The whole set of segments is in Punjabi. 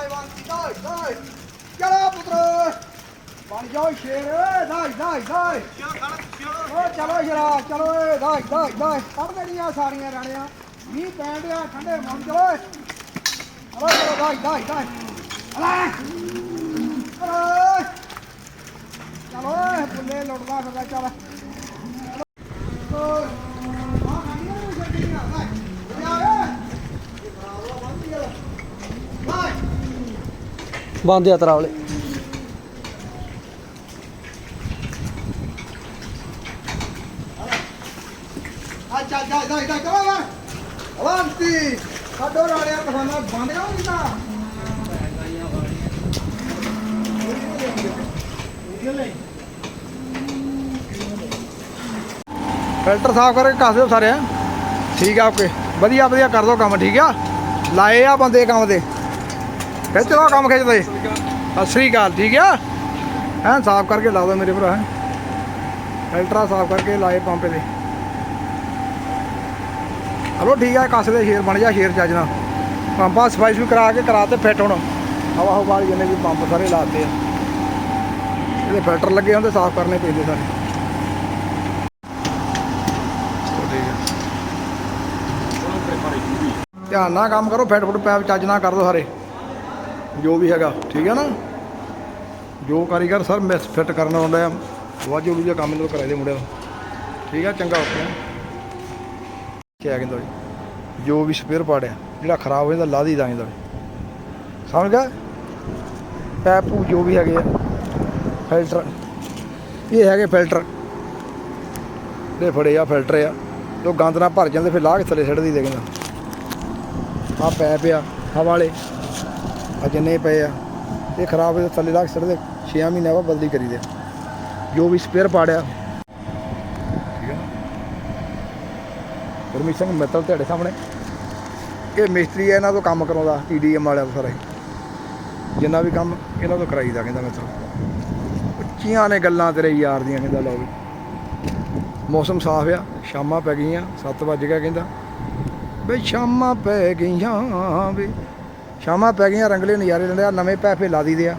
ਦਾਈ ਵਾਂਤੀ ਦਾਈ ਦਾਈ ਚਲੋ ਪੁੱਤਰ ਬਣ ਜਾਓ ਸ਼ੇਰ ਦਾਈ ਦਾਈ ਦਾਈ ਓ ਚਲੋ ਜਰਾ ਚਲੋ ਏ ਦਾਈ ਦਾਈ ਦਾਈ ਕੱਢ ਦੇਣੀਆਂ ਸਾਰੀਆਂ ਰਾਣੀਆਂ ਮੀਂਹ ਪੈਣ ਡਿਆ ਠੰਡੇ ਮੌਸਮ ਚਲੋ ਏ। ਚਲੋ ਚਲੋ ਦਾਈ ਦਾਈ ਦਾਈ ਅਲਾ ਚਲੋ ਬੁੱਲੇ ਲੁੱਟਦਾ ਫਿਰਦਾ ਚੱਲ ਓਏ ਆ ਗਾੜੀਆਂ ਨੂੰ ਛੱਡੀਆਂ ਦਾਈ ਉਰੇ ਆ ਏ ਇਹ ਬਰਾਵੋ ਬੰਦੀ ਆ ਦਾਈ ਬੰਦ ਆ ਤਰਾਵਲੇ। ਅੱਛਾ ਜਾ ਜਾ ਜਾ ਯਾਰ ਅਵੰਤੀ ਸਾਡੋ ਰਾੜਿਆ ਕਹਾਣਾ ਬੰਦ ਕਿਉਂ ਕੀਤਾ ਫਿਲਟਰ ਸਾਫ਼ ਕਰਕੇ ਕੱਸ ਦਿਓ ਸਾਰਿਆਂ ਠੀਕ ਆ ਓਕੇ। ਵਧੀਆ ਵਧੀਆ ਕਰ ਦਿਓ ਕੰਮ ਠੀਕ ਆ? ਲਾਏ ਆ ਬੰਦੇ ਕੰਮ ਦੇ। ਖਿੱਚ ਲਓ ਕੰਮ ਖਿੱਚਦੇ ਸਤਿ ਸ੍ਰੀ ਅਕਾਲ, ਠੀਕ ਆ? ਐਂ ਸਾਫ਼ ਕਰਕੇ ਲਾ ਦਿਓ ਮੇਰੇ ਭਰਾ ਫਿਲਟਰ ਸਾਫ਼ ਕਰਕੇ ਲਾਏ ਪੰਪ ਦੇ ਹਲੋ ਠੀਕ ਆ, ਕੱਸ ਦੇ, ਸ਼ੇਰ ਬਣ ਜਾ, ਸ਼ੇਰ ਚੱਜ ਨਾਲ। ਪੰਪਾਂ ਸਫ਼ਾਈ ਵੀ ਕਰਾ ਕੇ ਕਰਾ ਤੇ ਫਿੱਟ ਹੁਣ। ਹਵਾ ਹਵਾ ਵਾਲੇ ਜਿੰਨੇ ਵੀ ਪੰਪ ਸਾਰੇ ਲਾਤੇ ਆ। ਇਹਦੇ ਫਿਲਟਰ ਲੱਗੇ ਹੁੰਦੇ, ਸਾਫ਼ ਕਰਨੇ ਪੈਂਦੇ ਸਾਰੇ। ਧਿਆਨ ਨਾਲ ਕੰਮ ਕਰੋ ਫਿੱਟ ਫੁੱਟ ਪੈਪ ਚੱਜ ਨਾ ਕਰ ਦੋ ਸਾਰੇ। ਜੋ ਵੀ ਹੈਗਾ, ਠੀਕ ਹੈ ਨਾ? ਜੋ ਕਾਰੀਗਰ ਸਰ ਮਿਸ ਫਿੱਟ ਕਰਨ ਆਉਂਦਾ ਆ ਵਾਜੋ ਵੀ ਕੰਮ ਇਹਨਾਂ ਤੋਂ ਕਰਾਈ ਦੇ ਮੁੰਡਿਆਂ ਨੂੰ। ਠੀਕ ਆ ਚੰਗਾ ਓਕੇ। ਕਿਆ ਕਹਿੰਦਾ ਜੀ ਜੋ ਵੀ ਸਪੇਅਰ ਪਾਰਟ ਆ, ਜਿਹੜਾ ਖਰਾਬ ਹੋ ਜਾਂਦਾ ਲਾ ਦੀ ਦਾਂਗੇ ਸਮਝ ਗਿਆ? ਪੈਪ ਪੂ ਜੋ ਵੀ ਹੈਗੇ ਆ ਫਿਲਟਰ ਇਹ ਹੈਗੇ ਫਿਲਟਰ ਇਹ ਫੜੇ ਆ ਫਿਲਟਰ ਆ। ਜੋ ਗੰਦ ਨਾਲ ਭਰ ਜਾਂਦੇ, ਫਿਰ ਲਾਹ ਕੇ ਥੱਲੇ ਛੱਡ ਦੀ ਦੇ ਕਹਿੰਦਾ। ਆ ਪੈਪ ਆ ਹਵਾ ਵਾਲੇ। ਆ ਜਿੰਨੇ ਪਏ ਆ, ਇਹ ਖਰਾਬ ਹੋਏ ਥੱਲੇ ਲਾਹ ਸੜਦੇ ਛੱਡ ਦੇ 6 ਮਹੀਨੇ ਬਾਅਦ ਬਦਲੀ ਕਰੀ ਦੇ। ਜੋ ਵੀ ਸਪੇਅਰ ਪਾੜਿਆ। ਠੀਕ ਹੈ ਨਾ ਗੁਰਮੀਤ ਸਿੰਘ ਮਿੱਤਲ ਤੁਹਾਡੇ ਸਾਹਮਣੇ। ਇਹ ਮਿਸਤਰੀ ਹੈ ਇਹਨਾਂ ਤੋਂ ਕੰਮ ਕਰਾਉਂਦਾ ਟੀਡੀਐਮ ਵਾਲਿਆਂ ਤੋਂ ਸਾਰਾ ਹੀ। ਜਿੰਨਾ ਵੀ ਕੰਮ, ਇਹਨਾਂ ਤੋਂ ਕਰਾਈਦਾ ਕਹਿੰਦਾ ਮਿੱਤਰ ਉੱਚੀਆਂ ਨੇ ਗੱਲਾਂ ਤੇਰੇ ਯਾਰ ਦੀਆਂ ਕਹਿੰਦਾ, ਲਓ ਵੀ। ਮੌਸਮ ਸਾਫ਼ ਆ, ਸ਼ਾਮਾਂ ਪੈ ਗਈਆਂ 7 ਵਜ ਗਿਆ ਕਹਿੰਦਾ। ਬਈ ਸ਼ਾਮਾਂ ਪੈ ਗਈਆਂ ਵੇ ਸ਼ਾਮਾਂ ਪੈ ਗਈਆਂ, ਰੰਗਲੇ ਨਜ਼ਾਰੇ ਲੈਂਦੇ ਆ, ਨਵੇਂ ਪੈਪੇ ਲਾ ਦਈਦੇ ਆ।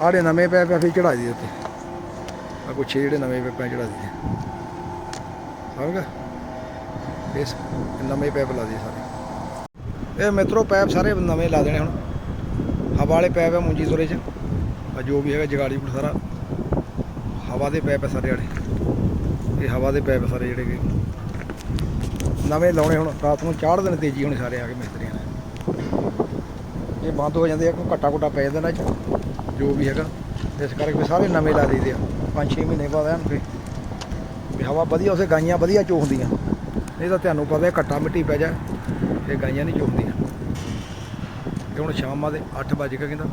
ਆੜੇ ਨਵੇਂ ਪੈਪੇ ਫਿਰ ਚੜਾ ਦਈਦੇ ਉੱਤੇ। ਆ ਕੁਛ ਜਿਹੜੇ ਨਵੇਂ ਪੈਪੇ ਚੜਾ ਦਈਦੇ ਸਮਝ ਇਸ ਨਵੇਂ ਪੈਪ ਲਾ ਦਈਏ ਸਾਰੇ। ਇਹ ਮਿੱਤਰੋ, ਪੈਪ ਸਾਰੇ ਨਵੇਂ ਲਾ ਦੇਣੇ ਹੁਣ। ਹਵਾ ਵਾਲੇ ਪੈਪ ਆ ਮੁੰਜੀ ਤੁਰੇ ਚ। ਆ ਜੋ ਵੀ ਹੈਗਾ, ਜਗਾੜੀ ਪੁਰ ਸਾਰਾ। ਹਵਾ ਦੇ ਪੈਪ ਆ ਸਾਰੇ ਵਾਲੇ ਇਹ ਹਵਾ ਦੇ ਪੈਪ ਸਾਰੇ ਜਿਹੜੇ ਨਵੇਂ ਲਾਉਣੇ ਹੁਣ, ਰਾਤ ਨੂੰ ਚਾੜ ਦੇਣ ਤੇਜ਼ੀ ਹੋਣੀ ਸਾਰੇ ਆ ਕੇ ਮਿਸਤਰੀਆਂ ਨੇ। ਇਹ ਬੰਦ ਹੋ ਜਾਂਦੇ ਆ, ਕੋਈ ਘੱਟਾ ਘੁੱਟਾ ਪੈ ਜਾਂਦਾ ਇਹਨਾਂ ਜੋ ਵੀ ਹੈਗਾ। ਇਸ ਕਰਕੇ ਸਾਰੇ ਨਵੇਂ ਲਾ ਦਈਦੇ ਆ। 5-6 ਮਹੀਨੇ ਬਾਅਦ ਐਨ ਫੇ ਵੀ ਹਵਾ ਵਧੀਆ, ਉਸੇ ਗਾਈਆਂ ਵਧੀਆ ਚੋਖਦੀਆਂ ਨਹੀਂ ਤਾਂ ਤੁਹਾਨੂੰ ਪਤਾ ਘੱਟਾ ਮਿੱਟੀ ਪੈ ਜਾ ਤੇ ਗਾਈਆਂ ਨਹੀਂ ਚੋਖਦੀਆਂ ਤੇ ਹੁਣ ਸ਼ਾਮਾਂ ਦੇ 8 ਵਜੇ ਕਹਿੰਦਾ।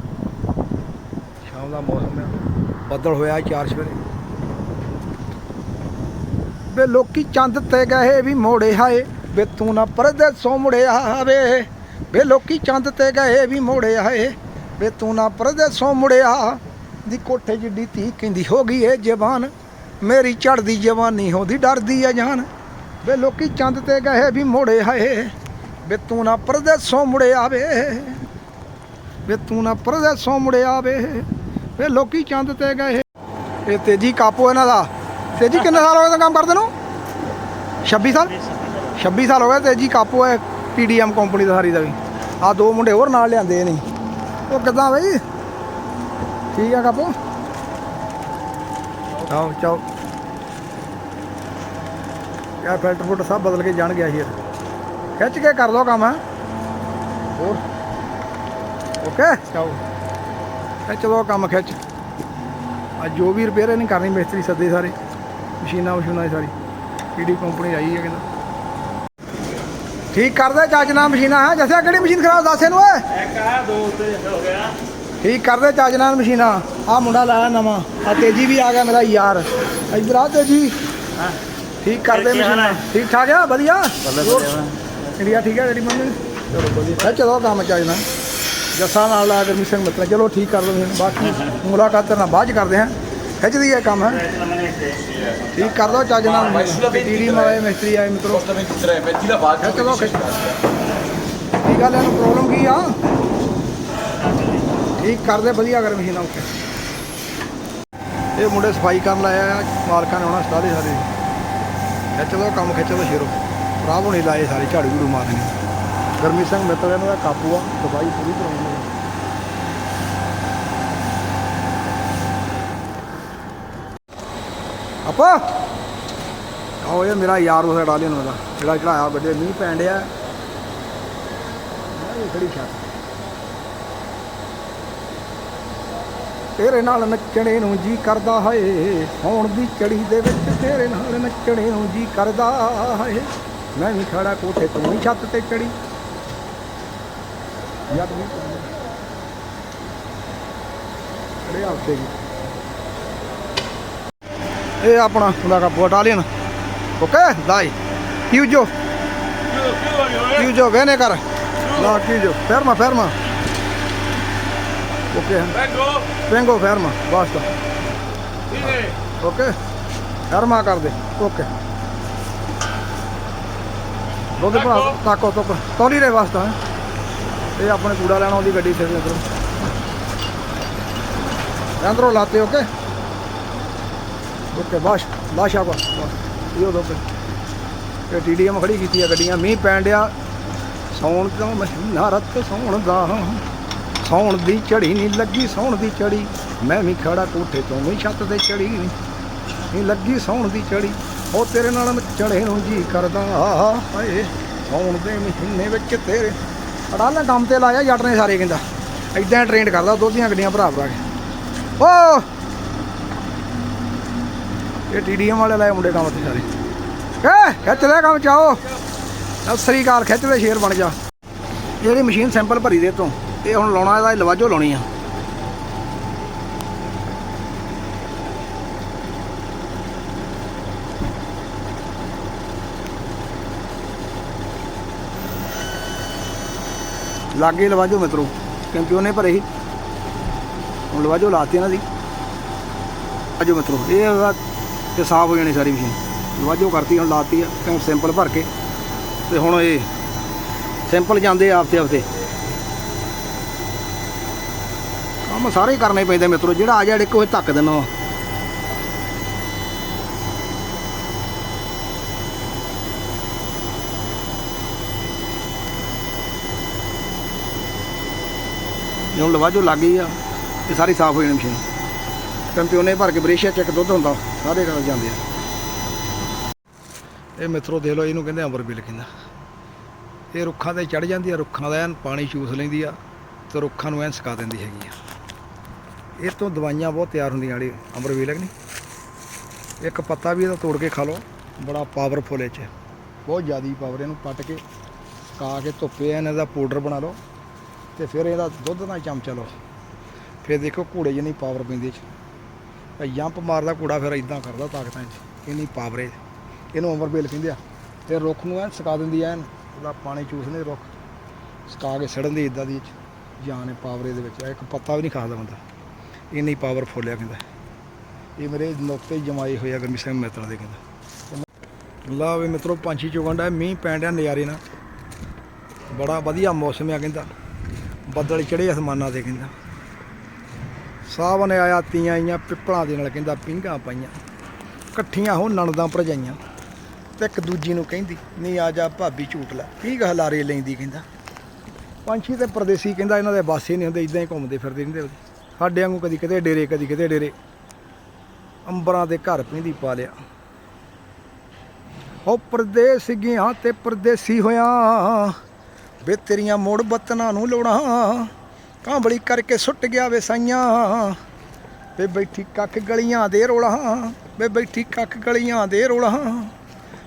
ਸ਼ਾਮ ਦਾ ਮੌਸਮ ਹੈ ਬੱਦਲ ਹੋਇਆ ਚਾਰ ਸਵੇਰੇ। ਵੇ ਲੋਕੀ ਚੰਦ ਤੇ ਗਏ ਵੀ ਮੋੜੇ ਹਾਏ, ਵੇ ਤੂੰ ਨਾ ਪਰਦੇਸੋਂ ਮੁੜਿਆ ਵੇ। ਵੇ ਲੋਕੀ ਚੰਦ ਤੇ ਗਏ ਵੀ ਮੋੜੇ ਹਾਏ ਵੇ ਤੂੰ ਨਾ ਪਰਦੇਸੋਂ ਮੁੜਿਆ। ਦੀ ਕੋਠੇ ਜਿੱਡੀ ਧੀ ਕਹਿੰਦੀ ਹੋ ਗਈ ਏ ਜਵਾਨ। ਮੇਰੀ ਚੜਦੀ ਜਵਾਨੀ ਹੋਦੀ ਡਰਦੀ ਆ ਜਾਨ। ਵੇ ਲੋਕੀ ਚੰਦ ਤੇ ਗਏ ਵੀ ਮੋੜੇ ਹਾਏ ਵੇ ਤੂੰ ਨਾ ਪਰਦੇਸੋਂ ਮੁੜਿਆ ਵੇ। ਵੇ ਤੂੰ ਨਾ ਪਰਦੇਸੋਂ ਮੁੜਿਆ ਵੇ। ਵੇ ਲੋਕੀ ਚੰਦ ਤੇ ਗਏ। ਇਹ ਤੇਜੀ ਕਾਪੋ ਇਹਨਾਂ ਦਾ। ਤੇਜੀ ਕਿੰਨੇ ਸਾਲ ਹੋ ਗਏ ਕੰਮ ਕਰਦੇ ਨੂੰ? 26 ਸਾਲ? 26 ਸਾਲ। ਹੋ ਗਏ ਤੇਜੀ ਕਾਪੋ ਹੈ ਪੀਡੀਐਮ ਕੰਪਨੀ ਦਾ ਸਾਰੀ ਦਾ ਵੀ। ਆ ਦੋ ਮੁੰਡੇ ਹੋਰ ਨਾਲ ਲਿਆਂਦੇ ਨੇ। ਉਹ ਕਿੱਦਾਂ ਬਈ? ਠੀਕ ਆ ਕਾਪੋ? ਆਓ ਚਾਓ। ਯਾ ਫਿਲਟਰ ਫੁੱਟ ਸਭ ਬਦਲ ਕੇ ਜਾਣ ਗਿਆ ਇਹ। ਖਿੱਚ ਕੇ ਕਰ ਲਓ ਕੰਮ ਹੋਰ? ਓਕੇ? ਚਾਓ। ਖਿੱਚ ਲਓ ਕੰਮ ਖਿੱਚ। ਆ ਜੋ ਵੀ ਰਿਪੇਅਰ ਨਹੀਂ ਕਰਨੀ ਮਿਸਤਰੀ ਸੱਦੇ ਸਾਰੇ। ਮਸ਼ੀਨਾਂ ਮਸ਼ੀਨਾਂ ਸਾਰੀ। ਕਿਹੜੀ ਕੰਪਨੀ ਆਈ ਹੈ ਕਹਿੰਦਾ ਠੀਕ ਕਰਦੇ ਚੱਜ ਨਾਲ ਮਸ਼ੀਨਾਂ ਹੈ? ਜੱਸਿਆ ਕਿਹੜੀ ਮਸ਼ੀਨ ਖਰਾਬ ਦੱਸ ਇਹਨੂੰ ਓਏ। ਇੱਕ ਆ ਦੋ ਤੇ ਹੋ ਗਿਆ ਠੀਕ ਕਰਦੇ ਚੱਜ ਨਾਲ ਮਸ਼ੀਨਾਂ। ਆ ਮੁੰਡਾ ਲਾਇਆ ਨਵਾਂ। ਆ ਤੇਜੀ ਵੀ ਆ ਗਿਆ ਮੇਰਾ ਯਾਰ। ਇਧਰ ਆ ਤੇਜੀ। ਹਾਂ ਠੀਕ ਕਰਦੇ ਮਸ਼ੀਨਾਂ? ਠੀਕ ਠਾਕ ਆ? ਵਧੀਆ? ਇੰਡੀਆ ਠੀਕ ਹੈ ਤੇਰੀ ਮੰਮੀ? ਚਲੋ ਵਧੀਆ। ਚਲੋ ਕੰਮ ਚੱਜ ਨਾਲ। ਜੱਸਾ ਨਾਲ ਲਾ ਗਰਮੀ ਸਿੰਘ ਮਿੱਤਰ ਚਲੋ ਠੀਕ ਕਰ ਲਓ ਬਾਕੀ ਮੁਲਾਕਾਤ ਨਾਲ ਬਾਅਦ ਚ ਕਰਦੇ ਹਾਂ? ਖਿੱਚਦੀ ਹੈ ਕੰਮ ਹੈ? ਠੀਕ ਕਰ ਲਓ ਚੱਜ ਨਾਲ। ਟੀਡੀ ਮਾਰੇ ਮਿਸਤਰੀ ਆਏ ਮਿੱਤਰੋ। ਖਿੱਚ ਲਓ ਖਿੱਚ ਕੀ ਗੱਲ ਪ੍ਰੋਬਲਮ ਕੀ ਆ? ਠੀਕ ਕਰਦੇ ਵਧੀਆ ਕਰ ਮਸ਼ੀਨਾਂ ਉੱਤੇ ਇਹ ਮੁੰਡੇ ਸਫ਼ਾਈ ਕਰਨ ਲਾਇਆ ਆ ਮਾਲਕਾਂ ਨੇ ਆਉਣਾ ਸਾਰੇ ਸਾਰੇ। ਖਿੱਚ ਲਓ ਕੰਮ ਖਿੱਚ ਲਓ ਸ਼ੇਰੋ। ਭਰਾਵੋ ਨਹੀਂ ਲਾਏ ਸਾਰੇ ਝਾੜੂ ਝੂੜੂ ਮਾਰਨੇ। ਗਰਮੀ ਸਿੰਘ ਮਿੱਤਰ ਇਹਨਾਂ ਦਾ ਕਾਬੂ ਆ ਸਫ਼ਾਈ ਪੂਰੀ ਕਰਾਉਣੀ ਹੈ ਆਓ ਇਹ ਮੇਰਾ ਯਾਰ ਉਹ ਡਾਲੇ ਨੂੰ ਦਾ ਜਿਹੜਾ ਚੜਾਇਆ ਵੱਡੇ ਮੀਂਹ ਪੈਣ ਡਿਆ। ਇਹ ਖੜੀ ਛੱਤ। ਤੇਰੇ ਨਾਲ ਨੱਚਣੇ ਨੂੰ ਜੀ ਕਰਦਾ ਹਾਏ ਸੌਣ ਦੀ ਚੜੀ ਦੇ ਵਿੱਚ ਤੇਰੇ ਨਾਲ ਨੱਚਣੇ ਨੂੰ ਜੀ ਕਰਦਾ ਹਾਏ। ਮੈਂ ਵੀ ਖੜਾ ਕੋਠੇ ਤੋਂ ਵੀ ਛੱਤ ਤੇ ਚੜੀ। ਯਾਰ ਵੀ ਅਰੇ ਆਪਦੇ ਜੀ ਇਹ ਆਪਣਾ ਹੁੰਦਾ ਕਾ ਬਟਾਲੀਅਨ। ਓਕੇ ਦਾਈ ਕਿਉਜੋ ਕਿਉਜੋ ਵੇਨੇ ਕਰ। ਲਾ ਕਿਉਜੋ ਫਰਮਾ ਫਰਮਾ। Okay. Vengo! Vengo ferma, basta. Dime! Ok? ਕਰ ਦੇ। ਓਕੇ। ਦੋਦੇ ਭਰਾ ਤਾਕੋ ਤੋਕ। ਤੋਲੀ ਰੇ ਵਾਸਤਾ ਹੈ। ਇਹ ਆਪਣੇ ਕੂੜਾ ਲੈਣਾ ਉਹਦੀ ਗੱਡੀ ਤੇ ਅੰਦਰੋਂ ਅੰਦਰੋਂ ਲਾਤੇ ਓਕੇ। ਓਕੇ ਬਾਸ਼ ਬਾਸ਼ ਆਵਾ ਇਹ ਦੋ ਤੇ ਟੀਡੀਐਮ ਖੜੀ ਕੀਤੀ ਆ ਗੱਡੀਆਂ, ਮੀਂਹ ਪੈਣ ਡਿਆ। ਸੌਣ ਦਾ ਮਹੀਨਾ ਰਤ ਸੌਣ ਦਾ? ਸੌਣ ਦੀ ਝੜੀ ਨਹੀਂ ਲੱਗੀ, ਸੌਣ ਦੀ ਝੜੀ। ਮੈਂ ਵੀ ਖੜਾ ਕੋਠੇ ਤੋਂ ਵੀ ਛੱਤ ਤੇ ਚੜੀ। ਨਹੀਂ ਲੱਗੀ ਸੌਣ ਦੀ ਝੜੀ, ਉਹ ਤੇਰੇ ਨਾਲ ਚੜੇ ਨੂੰ ਜੀ ਕਰਦਾ। ਹਾਏ, ਸੌਣ ਦੇ ਮਹੀਨੇ ਵਿੱਚ ਤੇਰੇ ਅੜਾਲਾ ਕੰਮ ਤੇ ਲਾਇਆ, ਜੱਟ ਨੇ ਸਾਰੇ ਕਹਿੰਦਾ। ਐਦਾਂ ਟ੍ਰੇਨਡ ਕਰਦਾ, ਦੋਧੀਆਂ ਗੱਡੀਆਂ ਭਰਾ ਭਰਾ ਕੇ। ਓ! ਇਹ ਟੀਡੀਐਮ ਵਾਲੇ ਲਾਏ ਮੁੰਡੇ ਕੰਮ ਤੇ ਸਾਰੇ। ਕਹ ਖਿੱਚ ਲੈ ਕੰਮ, ਚਾਓ। ਸਤਿ ਸ੍ਰੀ ਖਿੱਚ ਲੈ, ਸ਼ੇਰ ਬਣ ਜਾ। ਜਿਹੜੀ ਮਸ਼ੀਨ ਸੈਂਪਲ ਭਰੀ ਦੇ ਤੋਂ ਇਹ ਹੁਣ ਲਾਉਣਾ, ਇਹਦਾ ਲਵਾਜੋ ਲਾਉਣੀ ਆ। ਲਾਗੇ ਲਵਾਜੋ ਮਿੱਤਰੋ ਕਿਉਂਕਿ ਉਹਨੇ ਭਰੇ ਸੀ। ਹੁਣ ਲਵਾਜੋ ਲਾਤੀ ਇਹਨਾਂ ਦੀ। ਆਜੋ ਮਿੱਤਰੋ, ਇਹ ਤੇ ਸਾਫ਼ ਹੋ ਜਾਣੀ ਸਾਰੀ ਮਸ਼ੀਨ। ਲਵਾਜੋ ਕਰਤੀ, ਹੁਣ ਲਾਤੀ ਆ ਕਿਉਂ ਸੈਂਪਲ ਭਰ ਕੇ। ਤੇ ਹੁਣ ਇਹ ਸਿੰਪਲ ਜਾਂਦੇ ਆ ਆਪਤੇ ਆਪਤੇ ਕੰਮ ਸਾਰੇ ਕਰਨੇ ਪੈਂਦੇ ਮਿੱਤਰੋ, ਜਿਹੜਾ ਆ ਜਾ ਇੱਕ ਉਹ ਧੱਕ ਦੇਣਾ ਹੁਣ ਲਵਾਜੋ ਲੱਗ ਗਈ ਆ, ਇਹ ਸਾਰੀ ਸਾਫ਼ ਹੋ ਜਾਣੀ ਮਸ਼ੀਨ। ਕਿਉਂਕਿ ਭਰ ਕੇ ਬਰੇਸ਼ੀਆ ਚੱਕ ਦੁੱਧ ਹੁੰਦਾ, ਸਾਰੇ ਗੱਲ ਜਾਂਦੇ ਆ। ਇਹ ਮਿੱਤਰੋ ਦੇਖ ਲਓ, ਇਹਨੂੰ ਕਹਿੰਦੇ ਅੰਬਰਬੀਲ ਕਹਿੰਦਾ। ਇਹ ਰੁੱਖਾਂ ਤੇ ਚੜ ਜਾਂਦੀ ਆ, ਰੁੱਖਾਂ ਦਾ ਐਨ ਪਾਣੀ ਚੂਸ ਲੈਂਦੀ ਆ ਤੇ ਰੁੱਖਾਂ ਨੂੰ ਐਨ ਸੁਕਾ ਦਿੰਦੀ ਹੈਗੀ ਆ। ਇਹ ਤੋਂ ਦਵਾਈਆਂ ਬਹੁਤ ਤਿਆਰ ਹੁੰਦੀਆਂ ਵਾਲੀ ਅੰਬਰਬੀਲ ਹੈ ਕਿ ਨਹੀਂ। ਇੱਕ ਪੱਤਾ ਵੀ ਇਹਦਾ ਤੋੜ ਕੇ ਖਾ ਲਓ, ਬੜਾ ਪਾਵਰਫੁਲ ਇਹ ਚ। ਬਹੁਤ ਜ਼ਿਆਦੀ ਪਾਵਰ ਇਹਨੂੰ ਪੱਟ ਕੇ ਸੁਕਾ ਕੇ ਧੁੱਪੇ ਐਨ ਇਹਦਾ ਪਾਊਡਰ ਬਣਾ ਲਓ ਤੇ ਫਿਰ ਇਹਦਾ ਦੁੱਧ ਨਾਲ ਚਮਚਾ ਲਓ। ਫਿਰ ਦੇਖੋ ਘੋੜੇ ਜਿੰਨੀ ਪਾਵਰ ਪੈਂਦੀ ਇਹ ਚ। ਜੰਪ ਮਾਰਦਾ ਘੋੜਾ ਫਿਰ ਇਦਾਂ ਕਰਦਾ ਤਾਕਤਾਂ ਚ ਇੰਨੀ ਪਾਵਰ ਹੈ। ਇਹਨੂੰ ਅੰਬਰ ਬੇਲ ਕਹਿੰਦੇ ਆ। ਤੇ ਰੁੱਖ ਨੂੰ ਐਨ ਸੁਕਾ ਦਿੰਦੀ ਐਨ। ਉਹਦਾ ਪਾਣੀ ਚੂਸਦੇ ਰੁੱਖ। ਸਕਾ ਕੇ ਸੜਨ ਦੀ ਇਦਾਂ ਦੀ ਇਹ 'ਚ ਜਾਨ ਹੈ ਪਾਵਰ ਇਹਦੇ ਵਿੱਚ। ਇੱਕ ਪੱਤਾ ਵੀ ਨਹੀਂ ਖਾਦਾ ਬੰਦਾ। ਇੰਨੀ ਪਾਵਰ ਆ ਕਹਿੰਦਾ। ਇਹ ਮੇਰੇ ਨੁਕਤੇ ਜਮਾਏ ਹੋਏ ਆ ਗਰਮੀ ਸਿੰਘ ਮਿੱਤਰਾਂ ਦੇ ਕਹਿੰਦਾ। ਲਾ ਵੀ ਮਿੱਤਰੋ, ਪੰਛੀ ਚੁਗਣ ਦਾ ਮੀਂਹ ਪੈਣ ਡਿਆ ਨਜ਼ਾਰੇ ਨਾਲ। ਬੜਾ ਵਧੀਆ ਮੌਸਮ ਆ ਕਹਿੰਦਾ। ਬੱਦਲ ਚੜੇ ਅਸਮਾਨਾਂ ਤੇ ਕਹਿੰਦਾ। ਸਾਵਨ ਆਇਆ ਤੀਆਂ ਆਈਆਂ, ਪਿੱਪਲਾਂ ਦੇ ਨਾਲ ਕਹਿੰਦਾ ਪਿੰਗਾ ਪਾਈਆਂ। ਇਕੱਠੀਆਂ ਹੋ ਨਣਦਾਂ ਭਰਜਾਈਆਂ। ਤੇ ਇੱਕ ਦੂਜੀ ਨੂੰ ਕਹਿੰਦੀ ਨਹੀਂ ਆ ਜਾ ਭਾਬੀ ਝੂਟ ਲੈ। ਕੀ ਹਲਾਰੇ ਲੈਂਦੀ ਕਹਿੰਦਾ। ਪੰਛੀ ਤੇ ਪਰਦੇਸੀ ਕਹਿੰਦਾ, ਇਹਨਾਂ ਦੇ ਵਾਸੇ ਨਹੀਂ ਹੁੰਦੇ ਇਦਾਂ ਹੀ ਘੁੰਮਦੇ ਫਿਰਦੇ ਰਹਿੰਦੇ ਸਾਡੇ ਵਾਂਗੂ ਕਦੀ ਕਿਤੇ ਡੇਰੇ, ਕਦੀ ਕਿਤੇ ਡੇਰੇ। ਅੰਬਰਾਂ ਦੇ ਘਰ ਪੈਂਦੀ ਪਾ ਲਿਆ। ਉਹ ਪਰਦੇਸ ਗਿਆ ਤੇ ਪਰਦੇਸੀ ਹੋਇਆ ਬੇ ਤੇਰੀਆਂ ਮੋੜ ਬਤਨਾਂ ਨੂੰ ਲੋੜਾਂ। ਕਾਂਬਲੀ ਕਰਕੇ ਸੁੱਟ ਗਿਆ ਵੇ ਸਾਈਆਂ। ਵੇ ਬੈਠੀ ਕੱਖ ਗਲੀਆਂ ਦੇ ਰੋਲਾਂ ਵੇ ਬੈਠੀ ਕੱਖ ਗਲੀਆਂ ਦੇ ਰੋਲਾਂ।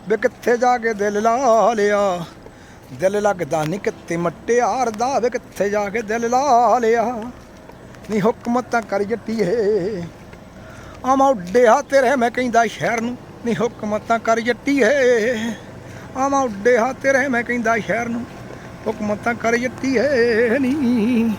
ਵੇ ਕਿੱਥੇ ਜਾ ਕੇ ਦਿਲ ਲਾ ਲਿਆ? ਦਿਲ ਲੱਗਦਾ ਨਹੀਂ ਕਿਤੇ ਮਟਿਆਰ ਦਾ ਵੇ ਕਿੱਥੇ ਜਾ ਕੇ ਦਿਲ ਲਾ ਲਿਆ? ਨੀ ਹੁਕਮਤਾਂ ਕਰ ਜੱਟੀਏ। ਆਮਾ ਉੱਡਿਆ ਤੇਰੇ, ਮੈਂ ਕਹਿੰਦਾ ਸ਼ਹਿਰ ਨੂੰ, ਨੀ ਹੁਕਮਤਾਂ ਕਰ ਜੱਟੀਏ। ਆਮਾ ਉੱਡਿਆ ਤੇਰੇ, ਮੈਂ ਕਹਿੰਦਾ ਸ਼ਹਿਰ ਨੂੰ ਹੁਕਮਤਾਂ ਕਰ ਜੱਟੀਏ ਨੀ।